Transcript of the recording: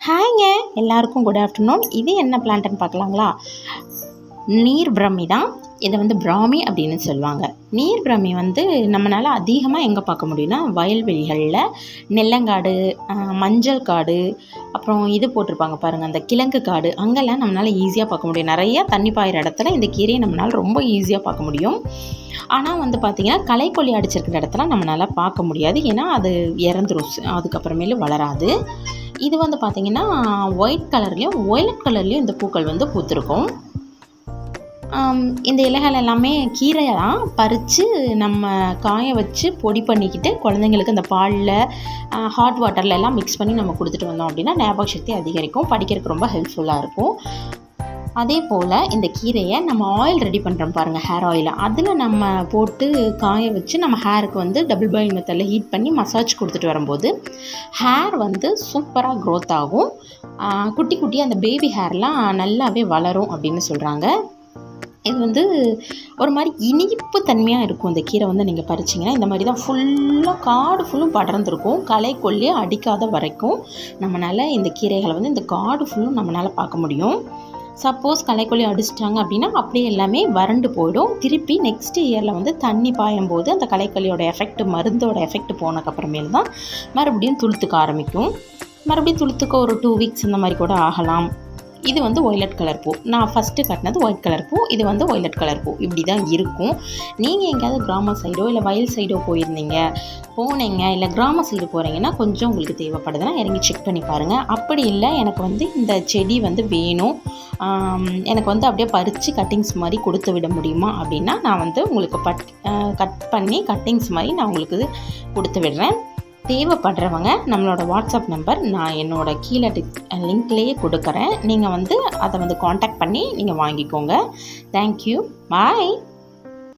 ஹாய்ங்க எல்லாருக்கும் good afternoon இது என்ன பிளான்ட்னு பார்க்கலாங்களா? நீர் பிரமி தான் இதை வந்து பிராமி அப்படின்னு சொல்லுவாங்க. நீர் பிராமி வந்து நம்மளால் அதிகமாக எங்கே பார்க்க முடியும்னா வயல்வெளிகளில் நெல்லங்காடு மஞ்சள் காடு அப்புறம் இது போட்டிருப்பாங்க பாருங்கள் அந்த கிழங்கு காடு அங்கெல்லாம் நம்மளால் ஈஸியாக பார்க்க முடியும். நிறைய தண்ணி பாயிற இடத்துல இந்த கீரையை நம்மளால் ரொம்ப ஈஸியாக பார்க்க முடியும். ஆனால் வந்து பார்த்திங்கன்னா களைக்கொல்லி அடிச்சிருக்கிற இடத்துல நம்மளால் பார்க்க முடியாது. ஏன்னா அது இறந்துரும். அதுக்கப்புறமேலும் அதுக்கப்புறமேலு வளராது. இது வந்து பார்த்திங்கன்னா ஒயிட் கலர்லேயும் ஒயலட் கலர்லேயும் இந்த பூக்கள் வந்து பூத்திருக்கும். இந்த இலைகள் எல்லாமே கீரையெல்லாம் தான் பறித்து நம்ம காய வச்சு பொடி பண்ணிக்கிட்டு குழந்தைங்களுக்கு அந்த பாலில் ஹாட் வாட்டரில் எல்லாம் மிக்ஸ் பண்ணி நம்ம கொடுத்துட்டு வந்தோம் அப்படின்னா ஞாபக சக்தி அதிகரிக்கும். படிக்கிறதுக்கு ரொம்ப ஹெல்ப்ஃபுல்லாக இருக்கும். அதே போல் இந்த கீரையை நம்ம ஆயில் ரெடி பண்ணுறோம் பாருங்கள் ஹேர் ஆயில் அதில் நம்ம போட்டு காய வச்சு நம்ம ஹேருக்கு வந்து டபுள் பாயில் மெத்தடில் ஹீட் பண்ணி மசாஜ் கொடுத்துட்டு வரும்போது ஹேர் வந்து சூப்பராக க்ரோத் ஆகும். குட்டி குட்டி அந்த பேபி ஹேர்லாம் நல்லாவே வளரும் அப்படின்னு சொல்கிறாங்க இது வந்து ஒரு மாதிரி இனிப்பு தன்மையாக இருக்கும். இந்த கீரை வந்து நீங்கள் பறிச்சிங்கன்னா இந்த மாதிரி தான் ஃபுல்லாக காடு ஃபுல்லும் படர்ந்துருக்கும். களை கொல்லி அடிக்காத வரைக்கும் நம்மளால் இந்த கீரைகளை வந்து இந்த காடு ஃபுல்லும் நம்மளால் பார்க்க முடியும். சப்போஸ் களைக்கொல்லி அடிச்சிட்டாங்க அப்படின்னா அப்படியே எல்லாமே வறண்டு போயிடும். திருப்பி நெக்ஸ்ட் இயரில் வந்து தண்ணி பாயும் போது அந்த களைக்கொல்லியோட எஃபெக்ட் மருந்தோட எஃபெக்ட் போனதுக்கப்புறமேல் தான் மறுபடியும் துளுத்துக்க ஆரம்பிக்கும். மறுபடியும் துளுத்துக்க ஒரு டூ வீக்ஸ் இந்த மாதிரி கூட ஆகலாம். இது வந்து ஒய்லட் கலர் பூ. நான் ஃபஸ்ட்டு கட்டினது ஒயிட் கலர் பூ. இது வந்து ஒய்லட் கலர் பூ. இப்படி தான் இருக்கும். நீங்கள் எங்கேயாவது கிராம சைடோ இல்லை வயல் சைடோ போயிருந்தீங்க போனீங்க இல்லை கிராம சைடு போகிறீங்கன்னா கொஞ்சம் உங்களுக்கு தேவைப்படுதுன்னா இறங்கி செக் பண்ணி பாருங்கள் அப்படி இல்லை எனக்கு வந்து இந்த செடி வந்து வேணும். எனக்கு வந்து அப்படியே பறித்து கட்டிங்ஸ் மாதிரி கொடுத்து விட முடியுமா அப்படின்னா நான் வந்து உங்களுக்கு பட் கட் பண்ணி கட்டிங்ஸ் மாதிரி நான் உங்களுக்கு கொடுத்து விடுறேன். தேவைப்படுறவங்க நம்மளோட வாட்ஸ்அப் நம்பர் நான் என்னோட கீழே லிங்க்லேயே கொடுக்குறேன். நீங்கள் வந்து அதை வந்து காண்டாக்ட் பண்ணி நீங்கள் வாங்கிக்கோங்க. Thank you bye